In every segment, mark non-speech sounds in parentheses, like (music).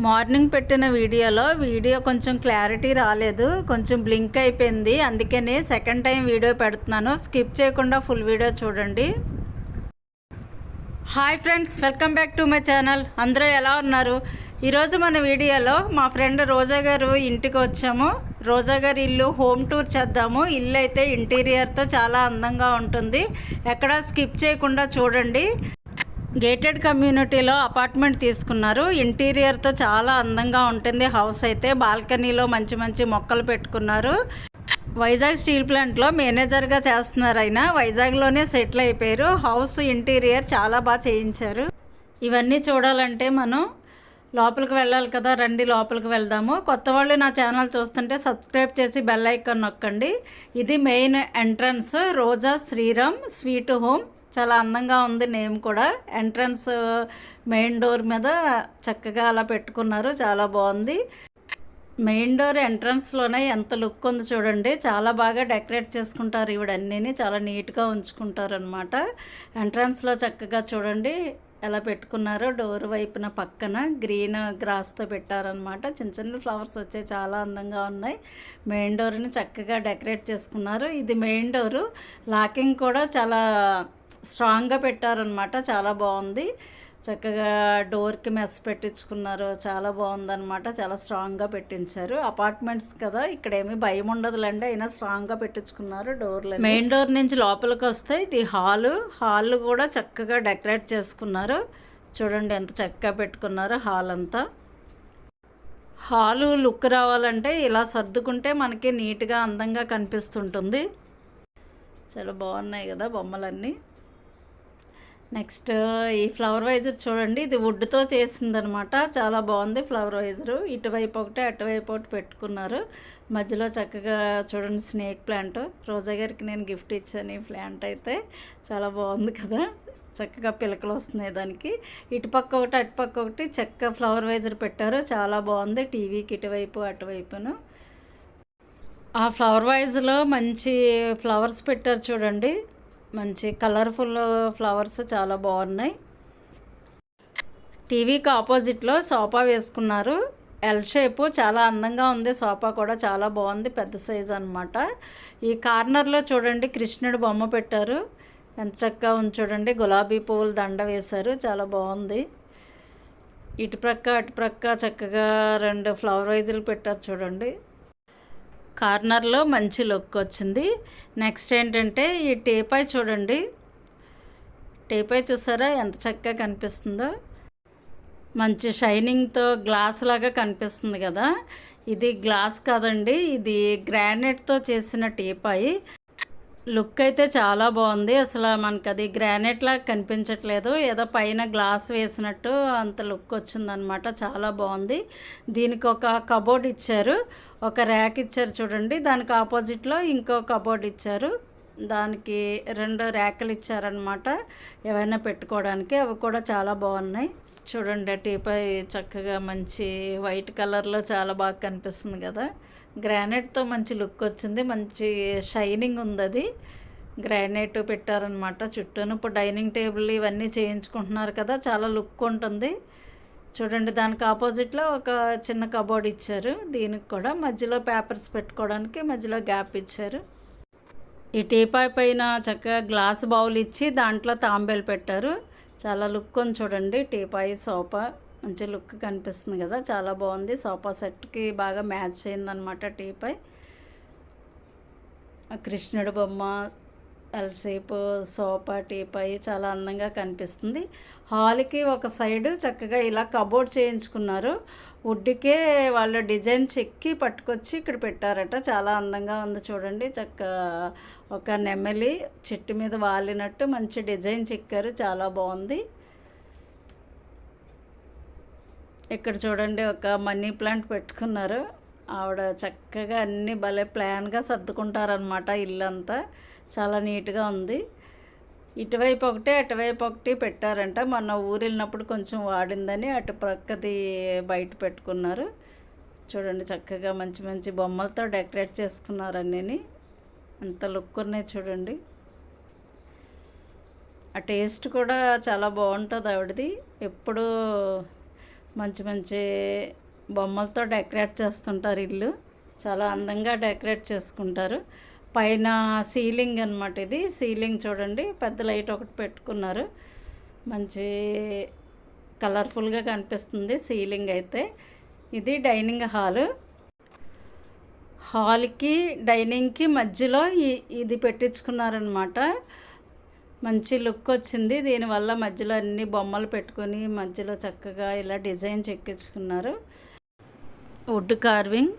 Morning పెట్టిన వీడియోలో video కొంచెం క్లారిటీ రాలేదు కొంచెం బ్లింక్ అయిపోయింది. అందుకనే సెకండ్ టైం వీడియో పెడుతున్నాను. స్కిప్ చేయకుండా ఫుల్ వీడియో చూడండి. Hi friends welcome back to my channel. అందరూ ఎలా ఉన్నారు? ఈరోజు మన వీడియోలో మా ఫ్రెండ్ రోజా గారు ఇంటికి వచ్చాము. రోజా గారి ఇల్లు హోమ్ టూర్ చేద్దాము. ఇల్లు అయితే ఇంటీరియర్తో చాలా అందంగా ఉంటుంది. ఎక్కడా స్కిప్ చేయకుండా చూడండి. గేటెడ్ కమ్యూనిటీలో అపార్ట్మెంట్ తీసుకున్నారు. ఇంటీరియర్తో చాలా అందంగా ఉంటుంది. హౌస్ అయితే బాల్కనీలో మంచి మంచి మొక్కలు పెట్టుకున్నారు. వైజాగ్ స్టీల్ ప్లాంట్లో మేనేజర్గా చేస్తున్నారు ఆయన. వైజాగ్లోనే సెటిల్ అయిపోయారు. హౌస్ ఇంటీరియర్ చాలా బాగా చేయించారు. ఇవన్నీ చూడాలంటే మనం లోపలికి వెళ్ళాలి కదా. రండి లోపలికి వెళ్దాము. కొత్త వాళ్ళు నా ఛానల్ చూస్తుంటే సబ్స్క్రైబ్ చేసి బెల్ ఐకాన్ నొక్కండి. ఇది main entrance. Roja Sriram sweet home. చాలా అందంగా ఉంది నేమ్ కూడా. ఎంట్రన్స్ మెయిన్ డోర్ మీద చక్కగా అలా పెట్టుకున్నారు. చాలా బాగుంది. మెయిన్ డోర్ ఎంట్రన్స్లోనే ఎంత లుక్ ఉంది చూడండి. చాలా బాగా డెకరేట్ చేసుకుంటారు ఇవిడన్నీ చాలా నీట్గా ఉంచుకుంటారు అనమాట ఎంట్రన్స్లో చక్కగా చూడండి. ఎలా పెట్టుకున్నారో డోర్ వైపున పక్కన గ్రీన్ గ్రాస్తో పెట్టారనమాట చిన్న చిన్న ఫ్లవర్స్ వచ్చాయి చాలా అందంగా ఉన్నాయి. మెయిన్ డోర్ని చక్కగా డెకరేట్ చేసుకున్నారు. ఇది మెయిన్ డోరు. లాకింగ్ కూడా చాలా స్ట్రాంగ్గా పెట్టారనమాట చాలా బాగుంది. చక్కగా డోర్కి మెస్ పెట్టించుకున్నారు. చాలా బాగుందనమాట చాలా స్ట్రాంగ్గా పెట్టించారు. అపార్ట్మెంట్స్ కదా ఇక్కడ ఏమీ భయం ఉండదులేండి. అయినా స్ట్రాంగ్గా పెట్టించుకున్నారు డోర్లు మెయిన్ డోర్ నుంచి లోపలికి వస్తే ఇది హాలు. హాల్ కూడా చక్కగా డెకరేట్ చేసుకున్నారు. చూడండి ఎంత చక్కగా పెట్టుకున్నారు హాల్ అంతా హాలు లుక్ రావాలంటే ఇలా సర్దుకుంటే మనకి నీట్గా అందంగా కనిపిస్తుంటుంది. చాలా బాగున్నాయి కదా బొమ్మలన్నీ. నెక్స్ట్ ఈ ఫ్లవర్ వైజర్ చూడండి ఇది వుడ్తో చేసిందనమాట. చాలా బాగుంది ఫ్లవర్ వైజరు ఇటువైపు ఒకటి అటువైపు ఒకటి పెట్టుకున్నారు. మధ్యలో చక్కగా చూడండి స్నేక్ ప్లాంట్. రోజా గారికి నేను గిఫ్ట్ ఇచ్చాను ఈ ప్లాంట్ అయితే. చాలా బాగుంది కదా. చక్కగా పిలకలు వస్తున్నాయి దానికి. ఇటుపక్క ఒకటి అటుపక్క ఒకటి చక్క ఫ్లవర్ వైజర్ పెట్టారు. చాలా బాగుంది టీవీకి ఇటువైపు అటువైపును. ఆ ఫ్లవర్ వైజ్లో మంచి ఫ్లవర్స్ పెట్టారు చూడండి. మంచి కలర్ఫుల్ ఫ్లవర్స్ చాలా బాగున్నాయి. టీవీకి ఆపోజిట్లో సోఫా వేసుకున్నారు. ఎల్ షేపు చాలా అందంగా ఉంది. సోఫా కూడా చాలా బాగుంది. పెద్ద సైజు అనమాట ఈ కార్నర్లో చూడండి కృష్ణుడు బొమ్మ పెట్టారు. ఎంత చక్కగా ఉంది చూడండి. గులాబీ పువ్వులు దండ వేశారు. చాలా బాగుంది. ఇటు ప్రక్క అటు ప్రక్క చక్కగా రెండు ఫ్లవర్ వైజులు పెట్టారు చూడండి. కార్నర్లో మంచి లుక్ వచ్చింది. నెక్స్ట్ ఏంటంటే ఈ టేపాయ్ చూడండి. టేపాయ్ చూసారా? ఎంత చక్కగా కనిపిస్తుందో. మంచి షైనింగ్తో గ్లాస్ లాగా కనిపిస్తుంది కదా. ఇది గ్లాస్ కాదండి ఇది గ్రానైట్తో చేసిన టీపాయి. లుక్ అయితే చాలా బాగుంది. అసలు మనకు అది గ్రానైట్ లాగా కనిపించట్లేదు. ఏదో పైన గ్లాస్ వేసినట్టు అంత లుక్ వచ్చిందనమాట. చాలా బాగుంది. దీనికి ఒక కబోర్డ్ ఇచ్చారు. ఒక ర్యాక్ ఇచ్చారు చూడండి. దానికి ఆపోజిట్లో ఇంకో కబోర్డ్ ఇచ్చారు. దానికి రెండు ర్యాకులు ఇచ్చారనమాట. ఏవైనా పెట్టుకోవడానికి. అవి కూడా చాలా బాగున్నాయి. చూడండి టీపై చక్కగా మంచి వైట్ కలర్లో చాలా బాగా కనిపిస్తుంది కదా. గ్రానైట్తో మంచి లుక్ వచ్చింది మంచి షైనింగ్ ఉంది అది గ్రానైట్ పెట్టారనమాట చుట్టూను ఇప్పుడు డైనింగ్ టేబుల్ ఇవన్నీ చేయించుకుంటున్నారు కదా చాలా లుక్ ఉంటుంది. చూడండి దానికి ఆపోజిట్లో ఒక చిన్న కబోర్డ్ ఇచ్చారు. దీనికి కూడా మధ్యలో పేపర్స్ పెట్టుకోవడానికి మధ్యలో గ్యాప్ ఇచ్చారు. ఈ టీపాయ్ పైన చక్కగా గ్లాస్ బౌల్ ఇచ్చి దాంట్లో తాంబేలు పెట్టారు. చాలా లుక్ అని చూడండి టీపాయ్ సోఫా. మంచి లుక్ కనిపిస్తుంది కదా. చాలా బాగుంది. సోఫా సెట్కి బాగా మ్యాచ్ అయిందనమాట టీపై. కృష్ణుడు బొమ్మ ఎల్సేపు సోఫా టీపై చాలా అందంగా కనిపిస్తుంది. హాల్కి ఒక సైడు చక్కగా ఇలా కబోర్డ్ చేయించుకున్నారు. వుడ్కే వాళ్ళు డిజైన్ చెక్కి పట్టుకొచ్చి ఇక్కడ పెట్టారట. చాలా అందంగా ఉంది చూడండి. చక్క ఒక నెమలి చెట్టు మీద వాలినట్టు మంచి డిజైన్ చెక్కారు. చాలా బాగుంది. ఇక్కడ చూడండి ఒక మనీ ప్లాంట్ పెట్టుకున్నారు. ఆవిడ చక్కగా అన్నీ భలే ప్లాన్గా సర్దుకుంటారనమాట ఇల్లంతా. చాలా నీట్గా ఉంది. ఇటువైపు ఒకటి అటువైపు ఒకటి పెట్టారంట. మొన్న ఊరు వెళ్ళినప్పుడు కొంచెం వాడిందని అటు ప్రక్కది బయట పెట్టుకున్నారు. చూడండి చక్కగా మంచి మంచి బొమ్మలతో డెకరేట్ చేసుకున్నారు అన్నీ ఎంత లుక్ ఉన్నాయి చూడండి. ఆ టేస్ట్ కూడా చాలా బాగుంటుంది ఆవిడది. ఎప్పుడు మంచి మంచి బొమ్మలతో డెకరేట్ చేస్తుంటారు ఇల్లు. చాలా అందంగా డెకరేట్ చేసుకుంటారు. పైన సీలింగ్ అనమాట ఇది. సీలింగ్ చూడండి. పెద్ద లైట్ ఒకటి పెట్టుకున్నారు. మంచి కలర్ఫుల్గా కనిపిస్తుంది సీలింగ్ అయితే. ఇది డైనింగ్ హాలు. హాల్కి డైనింగ్కి మధ్యలో ఇది పెట్టించుకున్నారనమాట మంచి లుక్ వచ్చింది. దీనివల్ల మధ్యలో అన్ని బొమ్మలు పెట్టుకొని మధ్యలో చక్కగా ఇలా డిజైన్ చెక్కించుకున్నారు. Would carving.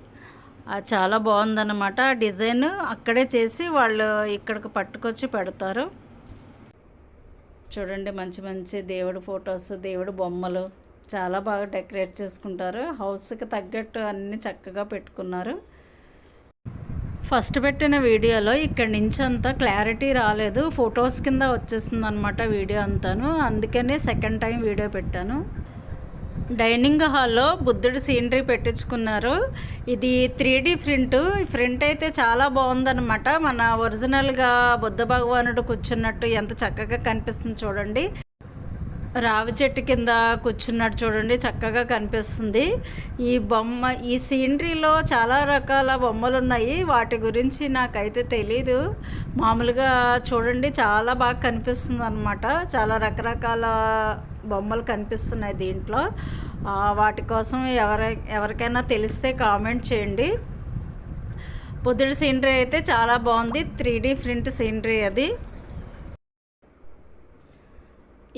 చాలా బాగుందన్నమాట. ఆ డిజైన్ అక్కడే చేసి వాళ్ళు ఇక్కడికి పట్టుకొచ్చి పెడతారు. చూడండి మంచి మంచి దేవుడి ఫొటోస్ దేవుడి బొమ్మలు చాలా బాగా డెకరేట్ చేసుకుంటారు. హౌస్కి తగ్గట్టు అన్నీ చక్కగా పెట్టుకున్నారు. ఫస్ట్ పెట్టిన వీడియోలో ఇక్కడ నుంచి అంతా క్లారిటీ రాలేదు. ఫొటోస్ కింద వచ్చేసింది అనమాట వీడియో అంతాను. అందుకనే సెకండ్ టైం వీడియో పెట్టాను. డైనింగ్ హాల్లో బుద్ధుడి సీనరీ పెట్టించుకున్నారు. ఇది త్రీ డీ ప్రింట్. ప్రింట్ అయితే చాలా బాగుందనమాట మన ఒరిజినల్గా బుద్ధ భగవానుడు కూర్చున్నట్టు ఎంత చక్కగా కనిపిస్తుంది చూడండి. రావి చెట్టు కింద కూర్చున్నట్టు చూడండి చక్కగా కనిపిస్తుంది. ఈ బొమ్మ ఈ సీనరీలో చాలా రకాల బొమ్మలు ఉన్నాయి వాటి గురించి నాకైతే తెలీదు. మామూలుగా చూడండి చాలా బాగా కనిపిస్తుంది అనమాట చాలా రకరకాల బొమ్మలు కనిపిస్తున్నాయి దీంట్లో. వాటి కోసం ఎవరై ఎవరికైనా తెలిస్తే కామెంట్ చేయండి. బుద్ధుడి సీనరీ అయితే చాలా బాగుంది. త్రీ డీ ప్రింట్ సీనరీ అది.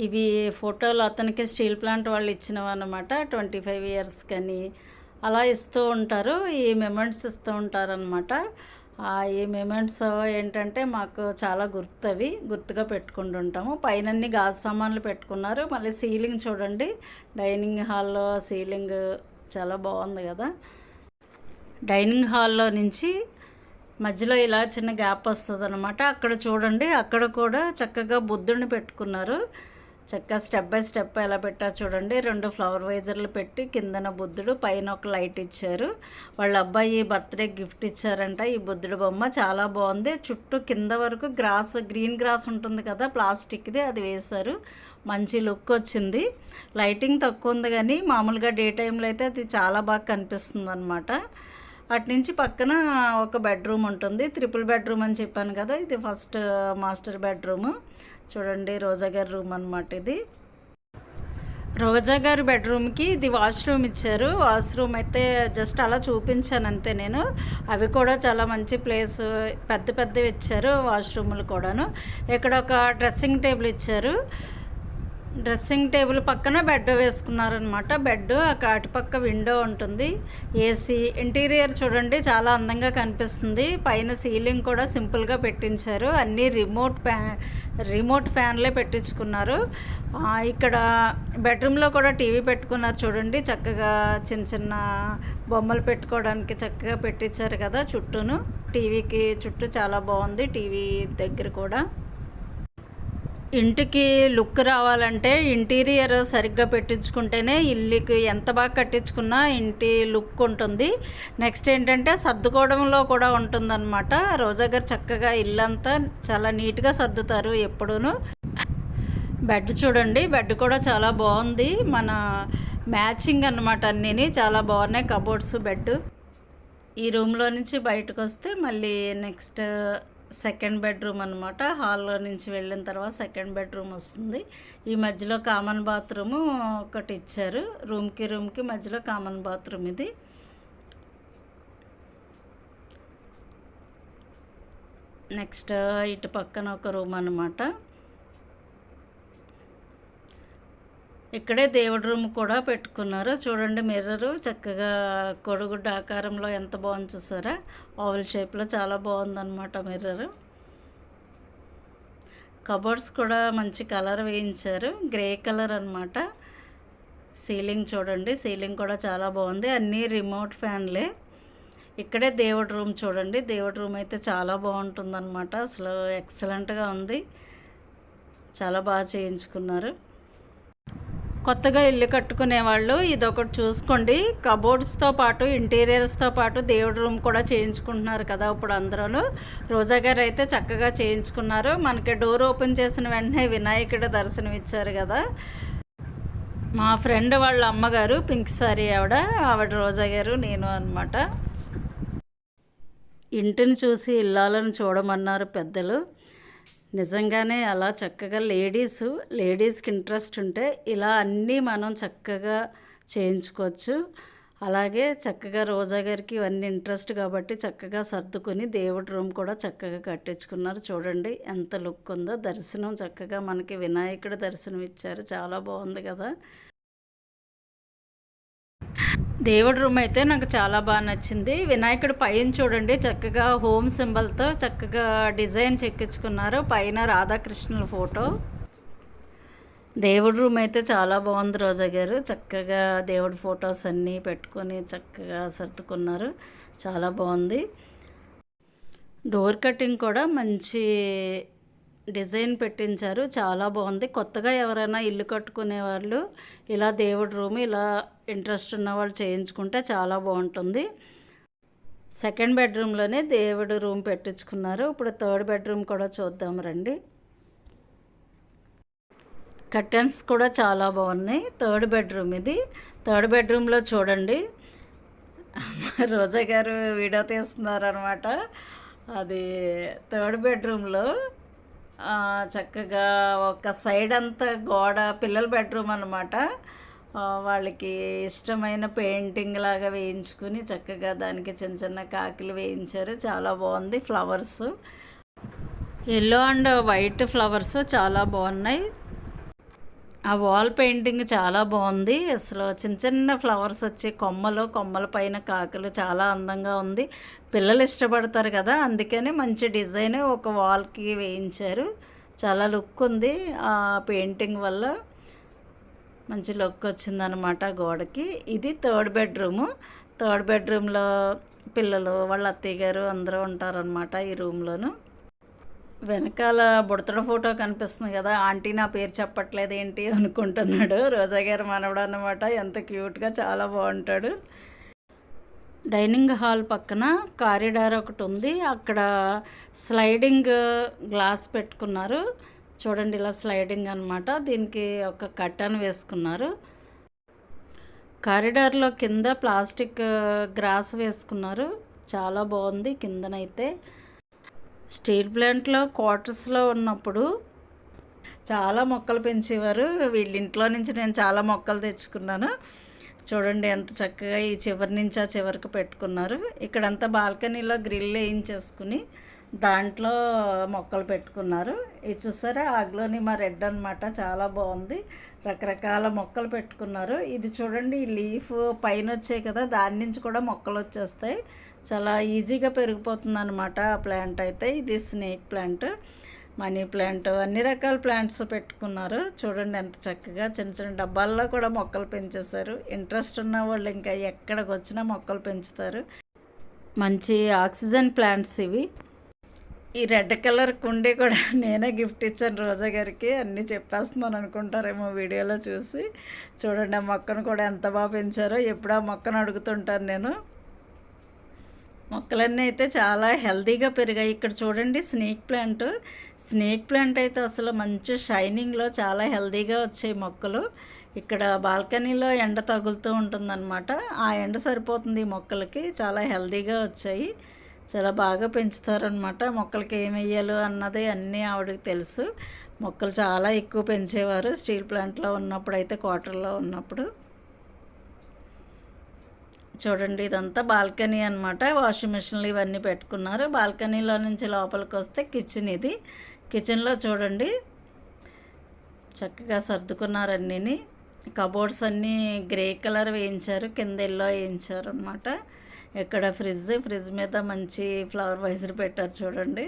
ఇవి ఫోటోలు అతనికి స్టీల్ ప్లాంట్ వాళ్ళు ఇచ్చినవి అనమాట ట్వంటీ ఫైవ్ ఇయర్స్ కానీ. అలా ఇస్తూ ఉంటారు ఈ మెమెంట్స్ ఇస్తూ ఉంటారనమాట ఈ మెమెంట్స్ ఏంటంటే మాకు చాలా గుర్తవి గుర్తుగా పెట్టుకుంటుంటాము. పైన గాజు సామాన్లు పెట్టుకున్నారు మళ్ళీ సీలింగ్ చూడండి. డైనింగ్ హాల్లో సీలింగ్ చాలా బాగుంది కదా. డైనింగ్ హాల్లో నుంచి మధ్యలో ఇలా చిన్న గ్యాప్ వస్తుంది అనమాట అక్కడ చూడండి అక్కడ కూడా చక్కగా బుద్ధుడిని పెట్టుకున్నారు. చక్కగా స్టెప్ బై స్టెప్ ఎలా పెట్టారు చూడండి. రెండు ఫ్లవర్ వైజర్లు పెట్టి కిందన బుద్ధుడు పైన ఒక లైట్ ఇచ్చారు. వాళ్ళ అబ్బాయి బర్త్డే గిఫ్ట్ ఇచ్చారంట. ఈ బుద్ధుడు బొమ్మ చాలా బాగుంది. చుట్టూ కింద వరకు గ్రాస్ గ్రీన్ గ్రాస్ ఉంటుంది కదా ప్లాస్టిక్ది అది వేశారు. మంచి లుక్ వచ్చింది. లైటింగ్ తక్కువ ఉంది కానీ మామూలుగా డే టైంలో అయితే అది చాలా బాగా కనిపిస్తుంది అనమాట అటు నుంచి పక్కన ఒక బెడ్రూమ్ ఉంటుంది. త్రిపుల్ బెడ్రూమ్ అని చెప్పాను కదా ఇది ఫస్ట్ మాస్టర్ బెడ్రూమ్. చూడండి రోజా గారి రూమ్ అనమాట ఇది. రోజా గారి బెడ్రూమ్కి ఇది వాష్రూమ్ ఇచ్చారు. వాష్రూమ్ అయితే జస్ట్ అలా చూపించాను అంతే నేను. అవి కూడా చాలా మంచి ప్లేస్ పెద్ద పెద్దవి ఇచ్చారు వాష్రూములు కూడాను. ఇక్కడ ఒక డ్రెస్సింగ్ టేబుల్ ఇచ్చారు. డ్రెస్సింగ్ టేబుల్ పక్కన బెడ్ వేసుకున్నారనమాట బెడ్ అటు అటుపక్క విండో ఉంటుంది. ఏసీ ఇంటీరియర్ చూడండి చాలా అందంగా కనిపిస్తుంది. పైన సీలింగ్ కూడా సింపుల్గా పెట్టించారు. అన్నీ రిమోట్ ఫ్యా రిమోట్ ఫ్యాన్లే పెట్టించుకున్నారు. ఇక్కడ బెడ్రూమ్లో కూడా టీవీ పెట్టుకున్నారు చూడండి. చక్కగా చిన్న చిన్న బొమ్మలు పెట్టుకోవడానికి చక్కగా పెట్టించారు కదా చుట్టూను. టీవీకి చుట్టూ చాలా బాగుంది. టీవీ దగ్గర కూడా. ఇంటికి లుక్ రావాలంటే ఇంటీరియర్ సరిగ్గా పెట్టించుకుంటేనే ఇల్లుకి ఎంత బాగా కట్టించుకున్నా ఇంటి లుక్ ఉంటుంది. నెక్స్ట్ ఏంటంటే సర్దుకోవడంలో కూడా ఉంటుందన్నమాట. రోజా గారు చక్కగా ఇల్లంతా చాలా నీట్గా సర్దుతారు ఎప్పుడూను. బెడ్ చూడండి బెడ్ కూడా చాలా బాగుంది. మన మ్యాచింగ్ అన్నమాట అన్నీ చాలా బాగున్నాయి కబోర్డ్స్ బెడ్ ఈ రూమ్లో నుంచి బయటకు వస్తే మళ్ళీ నెక్స్ట్ సెకండ్ బెడ్రూమ్ అనమాట హాల్లో నుంచి వెళ్ళిన తర్వాత సెకండ్ బెడ్రూమ్ వస్తుంది. ఈ మధ్యలో కామన్ బాత్రూమ్ ఒకటి ఇచ్చారు. రూమ్కి రూమ్కి మధ్యలో కామన్ బాత్రూమ్ ఇది. నెక్స్ట్ ఇటు పక్కన ఒక రూమ్ అనమాట ఇక్కడే దేవుడి రూమ్ కూడా పెట్టుకున్నారు. చూడండి మిర్రరు. చక్కగా కొడుగుడ్డ ఆకారంలో ఎంత బాగుంది చూసారా? ఓవల్ షేప్లో చాలా బాగుందన్నమాట మిర్రరు. కబోర్డ్స్ కూడా మంచి కలర్ వేయించారు. గ్రే కలర్ అన్నమాట. సీలింగ్ చూడండి. సీలింగ్ కూడా చాలా బాగుంది. అన్నీ రిమోట్ ఫ్యాన్లే ఇక్కడే దేవుడి రూమ్ చూడండి. దేవుడి రూమ్ అయితే చాలా బాగుంటుందన్నమాట. అసలు ఎక్సలెంట్గా ఉంది. చాలా బాగా చేయించుకున్నారు. కొత్తగా ఇల్లు కట్టుకునే వాళ్ళు ఇదొకటి చూసుకోండి. కబోర్డ్స్తో పాటు ఇంటీరియర్స్తో పాటు దేవుడి రూమ్ కూడా చేయించుకుంటున్నారు కదా ఇప్పుడు అందరూ రోజా గారు అయితే చక్కగా చేయించుకున్నారు. మనకి డోర్ ఓపెన్ చేసిన వెంటనే వినాయకుడు దర్శనం ఇచ్చారు కదా. మా ఫ్రెండ్ వాళ్ళ అమ్మగారు పింక్ సారీ ఆవిడ ఆవిడ రోజా గారు నేను అనమాట ఇంటిని చూసి ఇల్లాలను చూడమన్నారు పెద్దలు. నిజంగానే అలా చక్కగా లేడీస్ లేడీస్కి ఇంట్రెస్ట్ ఉంటే ఇలా అన్నీ మనం చక్కగా చేయించుకోవచ్చు. అలాగే చక్కగా రోజా గారికి ఇవన్నీ ఇంట్రెస్ట్ కాబట్టి చక్కగా సర్దుకొని దేవుడి రూమ్ కూడా చక్కగా కట్టించుకున్నారు. చూడండి ఎంత లుక్ ఉందో. దర్శనం చక్కగా మనకి వినాయకుడి దర్శనం ఇచ్చారు. చాలా బాగుంది కదా. దేవుడి రూమ్ అయితే నాకు చాలా బాగా నచ్చింది. వినాయకుడు పైన చూడండి చక్కగా హోమ్ సింబల్తో చక్కగా డిజైన్ చెక్కించుకున్నారు. పైన రాధాకృష్ణుల ఫోటో. దేవుడి రూమ్ అయితే చాలా బాగుంది రోజా గారు. చక్కగా దేవుడి ఫొటోస్ అన్నీ పెట్టుకొని చక్కగా సర్దుకున్నారు. చాలా బాగుంది. డోర్ కటింగ్ కూడా మంచి డిజైన్ పెట్టించారు. చాలా బాగుంది. కొత్తగా ఎవరైనా ఇల్లు కట్టుకునే వాళ్ళు ఇలా దేవుడి రూమ్ ఇలా ఇంట్రెస్ట్ ఉన్న వాళ్ళు చేయించుకుంటే చాలా బాగుంటుంది. సెకండ్ బెడ్రూమ్లోనే దేవుడు రూమ్ పెట్టించుకున్నారు. ఇప్పుడు థర్డ్ బెడ్రూమ్ కూడా చూద్దాం రండి. కర్టన్స్ కూడా చాలా బాగున్నాయి. థర్డ్ బెడ్రూమ్ ఇది. థర్డ్ బెడ్రూమ్లో చూడండి. (laughs) రోజా గారు వీడియో తీస్తున్నారు అనమాట అది థర్డ్ బెడ్రూమ్లో చక్కగా ఒక సైడ్ అంతా గోడ పిల్లల బెడ్రూమ్ అనమాట వాళ్ళకి ఇష్టమైన పెయింటింగ్ లాగా వేయించుకుని చక్కగా దానికి చిన్న చిన్న కాకులు వేయించారు. చాలా బాగుంది flowers. Yellow and white flowers చాలా బాగున్నాయి. ఆ వాల్ పెయింటింగ్ చాలా బాగుంది. అసలు చిన్న చిన్న ఫ్లవర్స్ వచ్చి కొమ్మలు కొమ్మల పైన కాకులు చాలా అందంగా ఉంది. పిల్లలు ఇష్టపడతారు కదా అందుకని మంచి డిజైన్ ఒక వాల్కి వేయించారు. చాలా లుక్ ఉంది ఆ పెయింటింగ్ వల్ల. మంచి లుక్ వచ్చిందనమాట గోడకి. ఇది థర్డ్ బెడ్రూము థర్డ్ బెడ్రూమ్లో పిల్లలు వాళ్ళ అత్తయ్య గారు అందరూ ఉంటారనమాట ఈ రూమ్లోను వెనకాల బుడతడ ఫోటో కనిపిస్తుంది కదా ఆంటీ నా పేరు చెప్పట్లేదు ఏంటి? అనుకుంటున్నాడు రోజా గారు మనవడు అనమాట ఎంత క్యూట్గా చాలా బాగుంటాడు. డైనింగ్ హాల్ పక్కన కారిడార్ ఒకటి ఉంది. అక్కడ స్లైడింగ్ గ్లాస్ పెట్టుకున్నారు. చూడండి ఇలా స్లైడింగ్ అనమాట దీనికి ఒక కట్టను వేసుకున్నారు. కారిడార్లో కింద ప్లాస్టిక్ గ్రాస్ వేసుకున్నారు. చాలా బాగుంది కిందనైతే. స్టీల్ ప్లాంట్లో క్వార్టర్స్లో ఉన్నప్పుడు చాలా మొక్కలు పెంచేవారు. వీళ్ళ ఇంట్లో నుంచి నేను చాలా మొక్కలు తెచ్చుకున్నాను. చూడండి ఎంత చక్కగా ఈ చివరి నుంచి ఆ చివరికి పెట్టుకున్నారు. ఇక్కడంతా బాల్కనీలో గ్రిల్ వేయించేసుకుని దాంట్లో మొక్కలు పెట్టుకున్నారు. ఇది చూసారా ఆగ్లోని మా రెడ్ అనమాట చాలా బాగుంది. రకరకాల మొక్కలు పెట్టుకున్నారు. ఇది చూడండి ఈ లీఫ్ పైన వచ్చాయి కదా దాని నుంచి కూడా మొక్కలు వచ్చేస్తాయి. చాలా ఈజీగా పెరిగిపోతుంది అనమాట ఆ ప్లాంట్ అయితే. ఇది స్నేక్ ప్లాంట్ మనీ ప్లాంట్ అన్ని రకాల ప్లాంట్స్ పెట్టుకున్నారు. చూడండి ఎంత చక్కగా చిన్న చిన్న డబ్బాల్లో కూడా మొక్కలు పెంచేశారు. ఇంట్రెస్ట్ ఉన్న వాళ్ళు ఇంకా ఎక్కడికి వచ్చినా మొక్కలు పెంచుతారు. మంచి ఆక్సిజన్ ప్లాంట్స్ ఇవి. ఈ రెడ్ కలర్ కుండీ కూడా (laughs) నేనే గిఫ్ట్ ఇచ్చాను రోజా గారికి. అన్నీ చెప్పేస్తున్నాను అనుకుంటారేమో వీడియోలో చూసి. చూడండి ఆ మొక్కను కూడా ఎంత బాగా పెంచారో. ఎప్పుడు ఆ మొక్కను అడుగుతుంటాను నేను. మొక్కలన్నీ అయితే చాలా హెల్తీగా పెరిగాయి. ఇక్కడ చూడండి స్నేక్ ప్లాంట్. స్నేక్ ప్లాంట్ అయితే అసలు మంచి షైనింగ్లో చాలా హెల్తీగా వచ్చాయి మొక్కలు. ఇక్కడ బాల్కనీలో ఎండ తగులుతూ ఉంటుందన్నమాట. ఆ ఎండ సరిపోతుంది ఈ మొక్కలకి. చాలా హెల్తీగా వచ్చాయి. చాలా బాగా పెంచుతారనమాట మొక్కలకి ఏమేయాలో అన్నది అన్నీ ఆవిడకి తెలుసు. మొక్కలు చాలా ఎక్కువ పెంచేవారు. స్టీల్ ప్లాంట్లో ఉన్నప్పుడు అయితే క్వార్టర్లో ఉన్నప్పుడు. చూడండి ఇదంతా బాల్కనీ అనమాట వాషింగ్ మిషన్లు ఇవన్నీ పెట్టుకున్నారు. బాల్కనీలో నుంచి లోపలికి వస్తే కిచెన్ ఇది. కిచెన్లో చూడండి చక్కగా సర్దుకున్నారు అన్నీని. కబోర్డ్స్ అన్నీ గ్రే కలర్ వేయించారు. కింద ఎల్లో వేయించారు అనమాట ఇక్కడ ఫ్రిడ్జ్ ఫ్రిడ్జ్ మీద మంచి ఫ్లవర్ వైజర్ పెట్టారు చూడండి.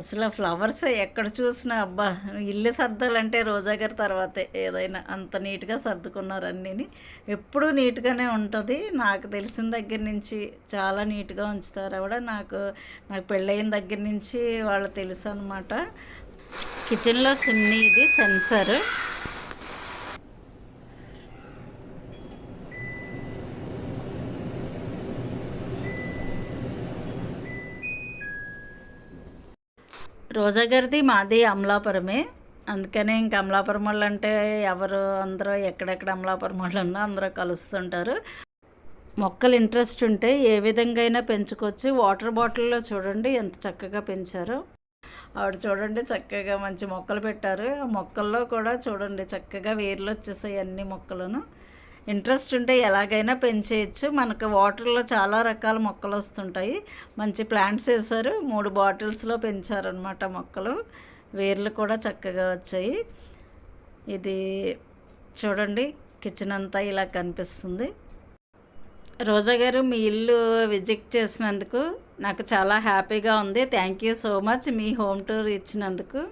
అసలు ఫ్లవర్స్ ఎక్కడ చూసినా అబ్బా ఇల్లు సర్దాలంటే రోజా గారి తర్వాతే ఏదైనా అంత నీట్గా సర్దుకున్నారు అన్నీని. ఎప్పుడూ నీట్గానే ఉంటుంది. నాకు తెలిసిన దగ్గర నుంచి చాలా నీట్గా ఉంచుతారు ఆవిడ. నాకు నాకు పెళ్ళయిన దగ్గర నుంచి వాళ్ళు తెలుసు అనమాట కిచెన్లో సిన్ని ఇది సెన్సర్ రోజా గారిది మాది అమలాపురమే. అందుకనే ఇంక అమలాపురం వాళ్ళు అంటే ఎవరు అందరూ ఎక్కడెక్కడ అమలాపురం వాళ్ళు ఉన్నా అందరూ కలుస్తుంటారు. మొక్కలు ఇంట్రెస్ట్ ఉంటే ఏ విధంగా అయినా పెంచుకోవచ్చు. వాటర్ బాటిల్లో చూడండి ఎంత చక్కగా పెంచారు. ఆవిడ చూడండి చక్కగా మంచి మొక్కలు పెట్టారు. ఆ మొక్కల్లో కూడా చూడండి చక్కగా వేర్లు వచ్చేసాయి అన్ని మొక్కలను. ఇంట్రెస్ట్ ఉంటే ఎలాగైనా పెంచేయచ్చు. మనకు వాటర్లో చాలా రకాల మొక్కలు వస్తుంటాయి. మంచి ప్లాంట్స్ వేశారు. మూడు బాటిల్స్లో పెంచారనమాట మొక్కలు. వేర్లు కూడా చక్కగా వచ్చాయి. ఇది చూడండి కిచెన్ అంతా ఇలా కనిపిస్తుంది. రోజా గారు మీ ఇల్లు విజిట్ చేసినందుకు నాకు చాలా హ్యాపీగా ఉంది. థ్యాంక్ యూ సో మచ్ మీ హోమ్ టూర్ ఇచ్చినందుకు.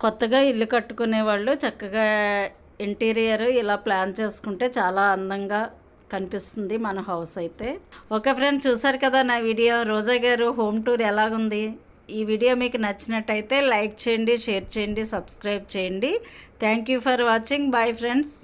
కొత్తగా ఇల్లు కట్టుకునే వాళ్ళు చక్కగా ఇంటీరియర్ ఇలా ప్లాన్ చేసుకుంటే చాలా అందంగా కనిపిస్తుంది మన హౌస్ అయితే. ఓకే ఫ్రెండ్స్ చూసారు కదా నా వీడియో? రోజా గారు హోమ్ టూర్ ఎలాగుంది? ఈ వీడియో మీకు నచ్చినట్టయితే లైక్ చేయండి షేర్ చేయండి సబ్స్క్రైబ్ చేయండి. Thank you for watching. Bye friends.